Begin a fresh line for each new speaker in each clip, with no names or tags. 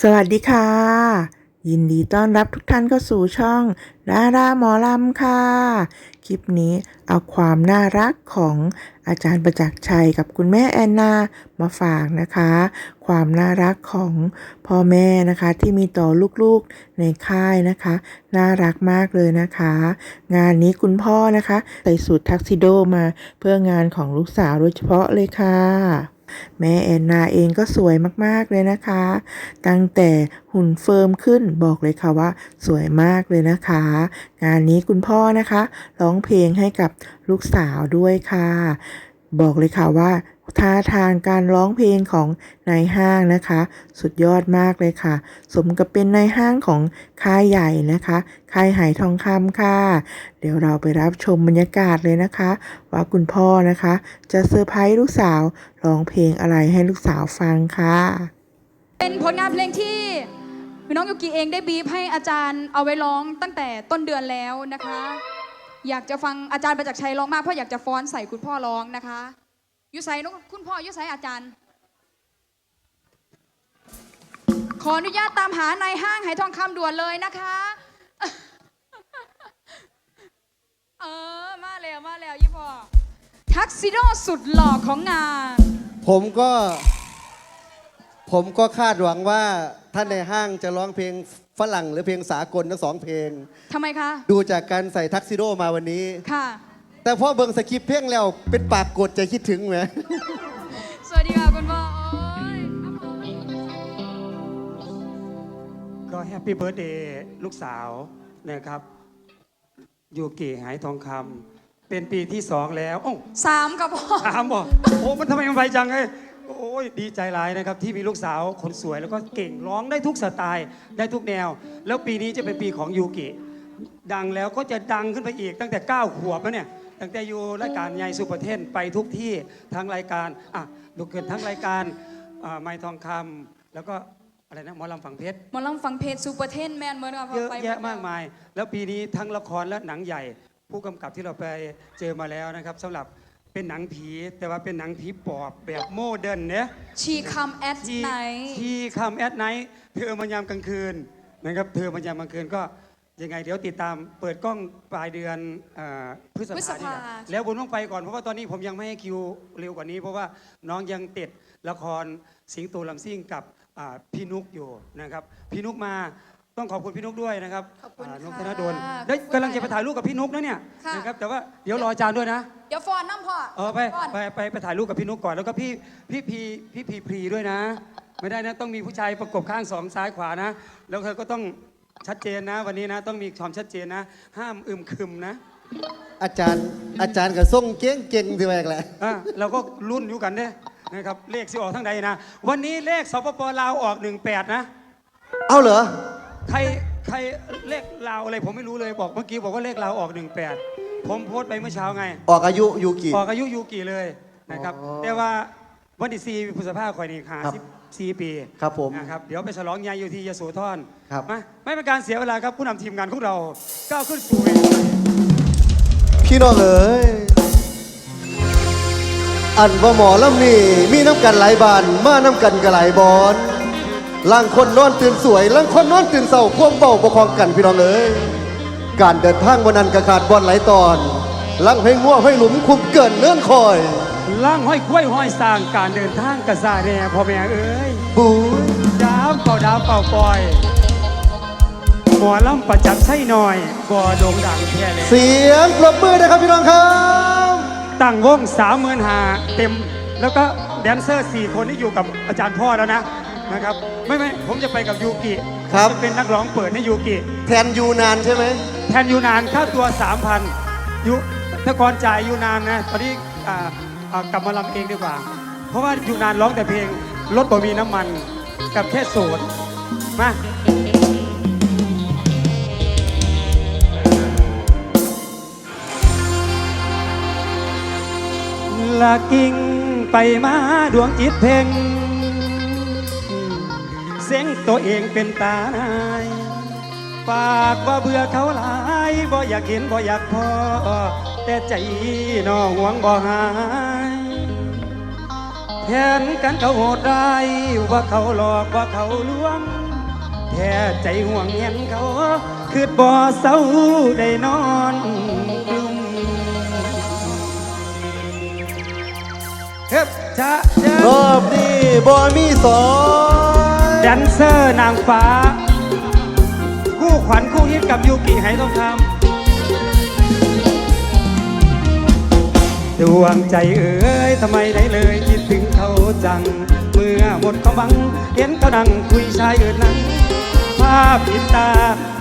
สวัสดีค่ะ ยินดีต้อนรับทุกท่านเข้าสู่ช่องดาราหมอลำค่ะ คลิปนี้เอาความน่ารักของอาจารย์ประจักษ์ชัยกับคุณแม่แอนนามาฝากนะคะ ความน่ารักของพ่อแม่นะคะที่มีต่อลูกๆในค่ายนะคะ น่ารักมากเลยนะคะ งานนี้คุณพ่อนะคะ ใส่สูททักซิโดมาเพื่องานของลูกสาวโดยเฉพาะเลยค่ะ แม่แอนนาเองก็สวยมากๆเลยนะคะ ตั้งแต่หุ่นเฟิร์มขึ้นบอกเลยค่ะว่า สวยมากเลยนะคะ งานนี้คุณพ่อนะคะ ร้องเพลงให้กับลูกสาวด้วยค่ะ บอกเลยค่ะว่า ท่าทางการร้องเพลงของนายห้างนะคะ สุดยอดมากเลยค่ะ สมกับเป็นนายห้างของค่ายใหญ่นะคะค่ายไหทองคำค่ะ เดี๋ยวเราไปรับชมบรรยากาศเลยนะคะ ว่าคุณพ่อนะคะ จะเซอร์ไพรส์ลูกสาวร้องเพลงอะไรให้ลูกสาวฟังค่ะ
เป็นผลงานเพลงที่น้องยูกิเองได้บีบให้อาจารย์เอาไว้ร้องตั้งแต่ต้นเดือนแล้วนะคะ อยากจะฟังอาจารย์ประจักษ์ชัยร้องมากเพราะอยากจะฟ้อนใส่คุณพ่อร้องนะคะ ยุไสน้องคุณพ่อยุไสอาจารย์ ขออนุญาตตามหานายห้างไหทองคำด่วนเลยนะคะ เออ มาแล้วมาแล้วยี่พ่อทักซิโดสุดหล่อของงาน
ผมก็ ผมก็คาดหวังว่าท่านในห้างจะร้องเพลงฝรั่งหรือเพลงสากลทั้งสองเพลง
ทำไมคะ
ดูจากการใส่ทักซิโดมาวันนี้
ค่ะ
แต่พอเบิ่งสคริปต์เพลงแล้วเป็นปากกดจะคิดถึงไหม
สวัสดีค่ะคุณพ่อโอ้ย
ก็แฮปปี้เบิร์ดเดย์ลูกสาวนะครับยูกิหายทองคำเป็นปีที่สองแล้วโอ้า
สามกับพ่อ
สามบอกโอ้มันทำไมมันไวจังเลยโอ้ยดีใจหลายนะครับ ที่มีลูกสาวคนสวยแล้วก็เก่งร้องได้ทุกสไตล์ได้ทุกแนว แล้วปีนี้จะเป็นปีของยูกิ ดังแล้วก็จะดังขึ้นไปอีกตั้งแต่ 9 ขวบแล้วเนี่ย ตั้งแต่อยู่รายการใหญ่สุประเทศไปทุกที่ทั้งรายการอะลูกเกิดทั้งรายการอ่าไม้ทองคำแล้วก็อะไรนะหมอลำฝังเพชร
หมอลำฟังเพจซูเปอร์เทนแมนเหมือนกับ
เยอะ
ไป
แยะมากมาย แล้วปีนี้ทั้งละครและหนังใหญ่ ผู้กำกับที่เราไปเจอมาแล้วนะครับสำหรับเป็นหนังผีแต่ว่าเป็นหนังผีปอบแบบโมเดิร์นเนี่ย
ชีคัมแอด
ที่
ไหน
ที่คำแอดไนท์เธอมายามกลางคืนนะครับเธอมายามกลางคืนก็ ยังไงเดี๋ยวติดตามเปิดกล้องปลายเดือนเอ่อพฤษ
พฤษ
ภา
ภา
เนี่ยแล้วบุญต้องไปก่อนเพราะว่าตอนนี้ผมยังไม่ให้คิวเร็วกว่านี้ เพราะว่าน้องยังติดละครสิงโตลำซิ่งกับอ่าพี่นุกอยู่นะครับพี่นุกมาต้องขอบคุณพี่นุกด้วยนะครับ
ขอบคุณ
อ่านุกธ
ค่ะ
นดลได้กำลังจะไปถ่ายรูปกับพี่นุกนะเนี่ย
ค่ะ
นะครับแต่ว่าเดี๋ยวรออาจารย์ด้วยนะ
เดี๋ยวฟอนน้ำพ่อ
เออไป
ฟอน
ไปไปไปถ่ายรูปกับพี่นุกก่อนแล้วก็พี่พี่พีพี่พีพรีด้วยนะ ไม่ได้นะต้องมีผู้ชายประกบข้างสองซ้ายขวานะ แล้วเธอก็ต้อง ชัดเจนนะ วันนี้นะต้องมีความชัดเจนนะ ห้ามอึมครึมนะ
อาจารย์ อาจารย์กับส่งเก่งเก่งๆสิแม่แหละ
อะเราก็รุ่นอยู่กันเด้นะครับเลขสิออกทั้งใดนะ วันนี้เลขสปปลาวออก 18 นะ
เอาเหรอ
ใครใครเลขลาวอะไรผมไม่รู้เลยบอกเมื่อกี้บอกว่าเลขลาวออก 18 ผมโพสต์ไปเมื่อเช้าไง
ออกอายุยูกิ
ออกอายุยูกี่เลยนะครับ
อ๋อ
แต่ว่า วันที่สี่พฤษภาคมนี่หา
ครับ
สิบสี่ปี
ครับผม
นะครับเดี๋ยวไปฉลองยายอยู่ที่ยโสธร
ครับ
มาไม่เป็นการเสียเวลาครับผู้นำทีมงานของเราก้าวขึ้นสู่เวที
พี่น้องเอ๋ยอันว่าหมอลำนี่มีน้ำกันหลายบานมาน้ำกันกับหลายบอนล่างคนนอนตื่นสวยล่างคนนอนตื่นเศร้าควงเบาประคองกันพี่น้องเอ๋ยการเดินทางวันนั้นกระขาดบอลหลายตอนล่างให้ง่วให้หลุมคุมเกินเลื่อนคอย
ล่างห้อยกล้วยห้อยสร้างการเดินทางกระสาแน่พ่อแม่เอ้ย
บูย
ดาวเป่าดาวเป่าปล่อยหมอลำประจักษ์ใช่หน่อยบ่โด่งดังแค่เลย
เสียงปรบมือนะครับพี่น้องครับ
ตั้งวงสามหมื่นหาเต็มแล้วก็แดนเซอร์สี่คนที่อยู่กับอาจารย์พ่อแล้วนะนะครับไม่ไม่ผมจะไปกับยูกิ
ครับ
จะเป็นนักร้องเปิดให้ยูกิ
แทนยูนานใช่ไหม
แทนยูนานค่าตัว 3,000ยูถ้าก่อนจ่ายยูนานนะตอนนี้อ่า อ่ากลับมาลำเองดีกว่า เพราะว่าอยู่นานร้องแต่เพลงรถบ่มีน้ำมันกับแค่โสดมาละกิ่งไปมาดวงจิตเพ่งเสียงตัวเองเป็นตานายปากว่าเบื่อเขาหลายบ่อยากเห็นบ่อยากพอ แต่ใจนอห่วงบ่หาย แทนกันเขาโหดร้ายว่าเขาหลอกว่าเขาลวง แท้ใจห่วงเห็นเขาคือบ่เศร้าได้นอนกลุ่มเฮ็บจะจะ
รอบนี้บอมีสอน
แดนเซอร์นางฟ้า คู่ขวัญคู่ฮิตกับยูกิไหทองคำดวงใจเอ๋ยทำไมได้เลยคิดถึงเขา จัง เมื่อหมดความหวัง เห็นเขานั่งคุยชายอื่นนั้นภาพปิดตา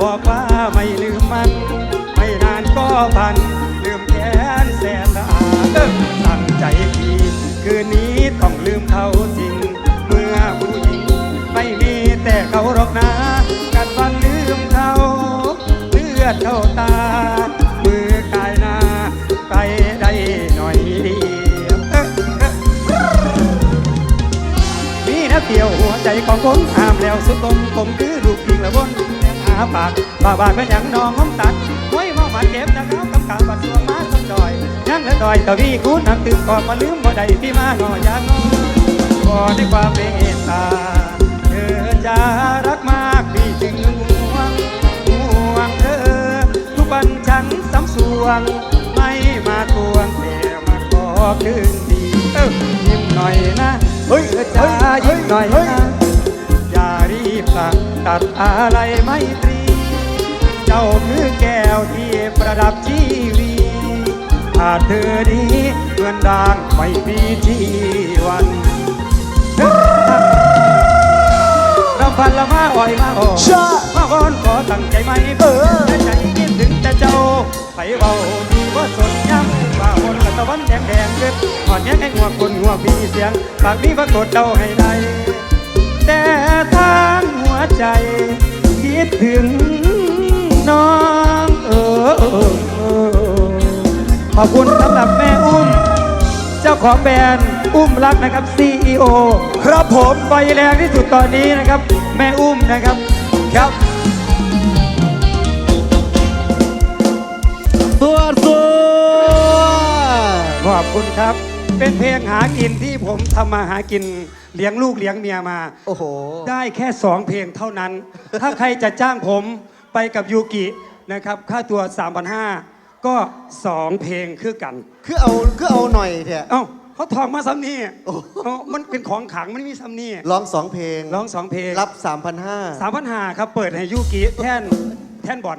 บอกว่าไม่ลืมมัน ไม่นานก็พัน ลืมแค้นแสนสะอาดตั้งใจพี่คืนนี้ต้องลืมเขาจริง เมื่อผู้หญิง ไม่มีแต่เขาหรอกนะ กัดฟันลืมเขาเลือดเข้าตา ใจของผมห้ามแล้วสุดตมผมคือลูกพิงละบนแรงหาปากบาบาดเป็นอย่างนองห้องตัดไว้มามาเก็บนะครับกำกับบัดสัวมาสมดอยยังและดอยตะวีกูนักตื่นก่อนมาลืมบ่ได้พี่มาหน่อยอยางอก่อด้วยความเมตตาเธอจะรักมากพี่จึงห่วงห่วงเธอ ทุกวันฉันสำสวงไม่มาทวงแต่มาขอคืนดีเออยิ้มหน่อยนะ
เฮ้ย
เธอจะยิ้มหน่อย
เฮ้ย
นะอย่ารีบสั่งตัดอะไรไม่ตรี เจ้าคือแก้วที่ประดับชีวีถ้าเธอดีเงินดางไม่มีที่วันรำพันละมาอ่อยมาอ่อ
ชา
มาวอนขอตั้งใจไหม
เออ
แต่ใจคิดถึง แต่เจ้าไปเบาดีว่าสดย้ำว่าคนละตะวันแดงแดงเกิดอ่อนแย้งให้หัวคนหัวพี่เสียงปากนี้ปรากฏเดาให้ได้แต่ทางหัวใจคิดถึงน้องเออเออเออขอบคุณสำหรับแม่อุ้ม เจ้าของแบรนด์อุ้มรักนะครับ CEO
ครับผม
ไฟแรงที่สุดตอนนี้นะครับ แม่อุ้มนะครับครับ คุณครับ เป็นเพลงหากินที่ผมทำมาหากินเลี้ยงลูกเลี้ยงเมียมา
โอ้โห
ได้แค่สองเพลงเท่านั้น ถ้าใครจะจ้างผมไปกับยูกินะครับ ค่าตัว3,500ก็สองเพลงคือกัน
คือเอาคือเอาหน่อยเถอะ
เอ้าเขาทองมาซ้ำนี่
โอ้
เอ้ามันเป็นของขลังมันไม่มีซ้ำนี่
ร้องสองเพลง
ร้องสองเพลง
รับ 3,500
สามพันหาครับ เปิดให้ยูกิแท่นแท่นบอล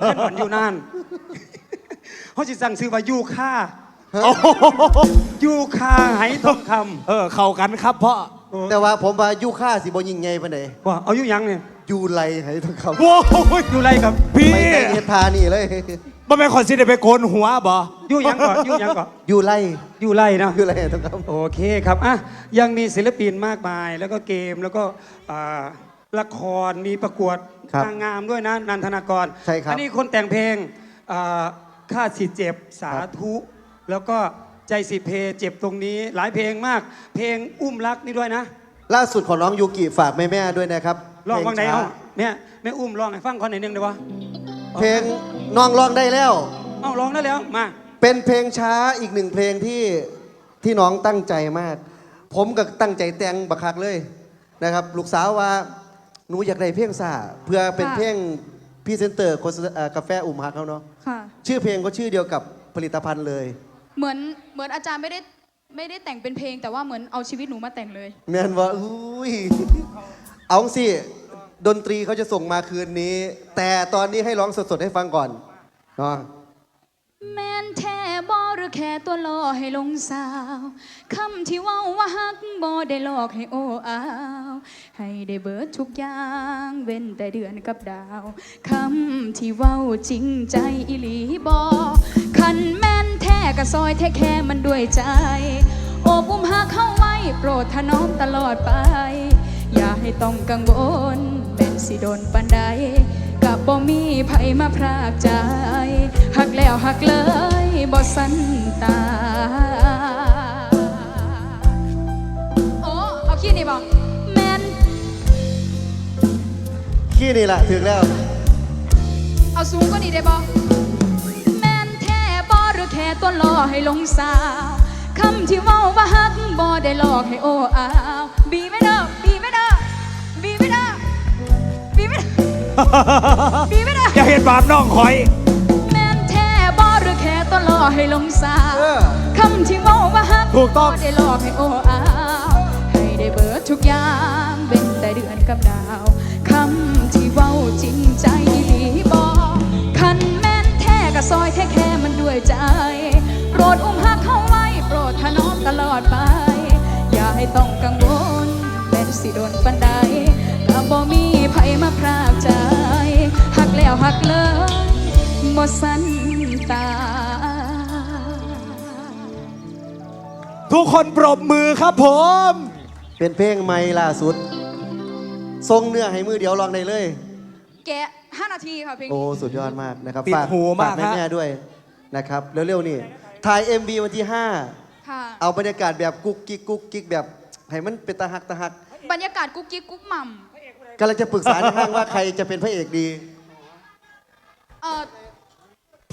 แท่นบอลอยู่นั่นเขาจะสั่งซื้อว่ายูค่า ยูค่าไหทองค
เออเข้ากันครับพ่อำ
แต่ว่าผมว่ายูค่าสิบ่ยิงไงปานใด
ว่าเอาอยู่ยังเนี่ย
ยูไรให้ต้องคำ
โว้ย
อยู่ไรกับ
พี่
ไม่ได้เฮ็ดทานี่เลย
มันเป็นคนสิได้ไปโกนหัวบ่
อยู่ยังก่อนอยู่ยังก่อน
ยูไร
อยู่ไรนะ
ยูไรให้ต้องคำ
โอเคครับอะยังมีศิลปินมากมาย แล้วก็เกมแล้วก็อ่าละครมีประกวด
ครับ
นางงามด้วยนะนันทนากร
ใช่ครับ
อันี้คนแต่งเพลงอ่าข้าสิเจ็บสาธุ แล้วก็ใจสิเพเจ็บตรงนี้ หลายเพลงมาก เพลงอุ้มรักนี่ด้วยนะ
ล่าสุดของน้องยูกิฝากแม่ๆด้วยนะครับ
ร้องว่างไหน
เพล
เอา
ช้
เนี่ยแม่อุ้มร้องให้ฟังคนไหนอยหนึงได้ปะ
เพลงน้องร้องได้แล้ว
เอาร้องได้แล้วมา
เป็นเพลงช้าอีกหนึ่งเพลงที่ที่น้องตั้งใจมาก ผมก็ตั้งใจแต่งบักคักเลยนะครับ ลูกสาวว่าหนูอยากได้เพลงซาเพื่อเป็น
ค่ะ
เพลงพรี่เซนเตอร์โฆษณาเอ่อกาแฟอุ่มฮักเขาเนาะ
ค่ะ
ชื่อเพลงก็ชื่อเดียวกับผลิตภัณฑ์เลย
เหมือนเหมือนอาจารย์ไม่ได้ไม่ได้แต่งเป็นเพลง แต่ว่าเหมือนเอาชีวิตหนูมาแต่งเลย
แม่นว่าอุ้ย เอาสิ ดนตรีเขาจะส่งมาคืนนี้ แต่ตอนนี้ให้ร้องสดๆให้ฟังก่อนเนาะ
แม่นแท้บอหรือแค่ตัวล่อให้ลงสาว คำที่เว่าว่าฮักบอได้หลอกให้โอ้อาว ให้ได้เบิดทุกอย่าง เว้นแต่เดือนกับดาว คำที่เว้าจริงใจอีหลีบอคันแม่นแท้ กะซอยแท้แค่มันด้วยใจ โอบอุ้มหาเข้าไว้ โปรดถนอมตลอดไป อย่าให้ต้องกังวลเป็นสิโดนปันใดกับบ่มีไผมาพรากใจ หักแล้วหักเลยบ่สันตา โอ้ เอาขี้นี่บ่แม่น
ขี้นี่แหละถึงแล้ว
เอาสูงก็นี่ได้บ่แม่น แท้บ่หรือแค่ตัวล่อให้หลงสาวคำที่เว้าว่าฮักบ่ได้หลอกให้โอ้อาวบีไม่เด้อบีไม่เด้อบีไม่เด้อบีไม่เด้อบีไม่เด้อ
อย่าเห็นบาปน้องคอย
แม่นแท้บ่หรือแค่ตัวล่อให้หลงสาว
เออ
คำที่เว้าว่าฮัก
ถูกต้อง
บ่ได้หลอกให้โอ้อาวให้ได้เบิดทุกอย่างเป็นแต่เดือนกับดาวคำที่เว้าจริงใจ ด้วยใจ โปรดอุ้มฮักเข้าไว้ โปรดถนอมตลอดไป อย่าให้ต้องกังวลแม้นสิโดนปันใดก็บ่มีไผมาพรากใจ หักแล้วหักเลยบ่สันตา
ทุกคนปรบมือครับผม
เป็นเพลงใหม่ล่าสุด ทรงเนื้อให้มือเดียวลองได้เลย
แกะ5นาทีค่ะเพลง
โอ้
นี้
สุดยอดมากนะครับ
ติด
ฝาก
หูมาก
ฝแม่
ฮะ
แม่ๆด้วย นะครับเร็วๆนี่ถ่าย MV วันที่
ค่ะ
5 เอาบรรยากาศแบบกุ๊กกิ๊กกุ๊กกิ๊กแบบให้มันเป็นตาหักตาหัก
บรรยากาศกุ๊กกิ๊กกุ๊กหม่
กำลังจะปรึกษาในห้างว่าใครจะเป็นพระเอกดีำ
เอ่อ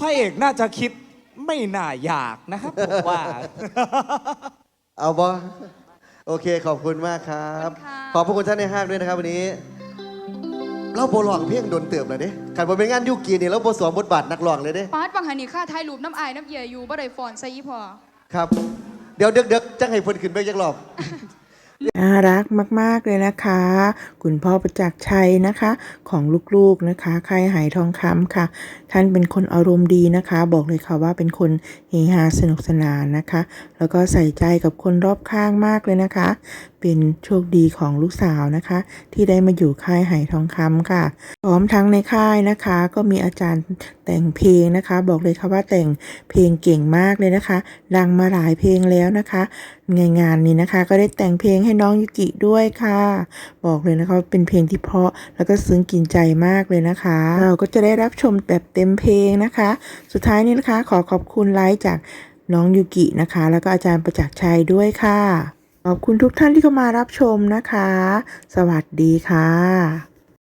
พระเอกน่าจะคิดไม่น่าอยากนะครับผมว่า
เอาบอโอเคขอบคุณมากครับ ขอบพระคุณท่านในห้างด้วยนะครับวันนี้ เราโบลองเพียงโดนเติบเลยเด้ขันบนเป็นงานยุกีนี่เราโบสวมบทบาทนักร้องเลยเด้
ปาดบังหันนี่ค่าถ่ายรูปน้ำอายน้ำเยียอยู่บ่ได้ฟอนใส่อีพอ
ครับ เดี๋ยวเด็กๆจังให้เพิ่นขึ้นไปจักรอบ
น่ารักมาก ๆ เลยนะคะ คุณพ่อประจักษ์ชัยนะคะ ของลูกๆนะคะใครหายทองคำค่ะ ท่านเป็นคนอารมณ์ดีนะคะ บอกเลยค่ะว่าเป็นคนเฮฮาสนุกสนานนะคะ แล้วก็ใส่ใจกับคนรอบข้างมากเลยนะคะเป็นโชคดีของลูกสาวนะคะ ที่ได้มาอยู่ค่ายไหทองคำค่ะ พร้อมทั้งในค่ายนะคะ ก็มีอาจารย์แต่งเพลงนะคะ บอกเลยค่ะว่าแต่งเพลงเก่งมากเลยนะคะดังมาหลายเพลงแล้วนะคะในงานนี้นะคะ ก็ได้แต่งเพลงให้น้องยุกิด้วยค่ะ บอกเลยนะคะเป็นเพลงที่เพราะแล้วก็ซึ้งกินใจมากเลยนะคะ เราก็จะได้รับชมแบบเต็มเพลงนะคะ สุดท้ายนี้นะคะ ขอขอบคุณไลฟ์จากน้องยุกินะคะ แล้วก็อาจารย์ประจักษ์ชัยด้วยค่ะ ขอบคุณทุกท่านที่เข้ามารับชมนะคะ สวัสดีค่ะ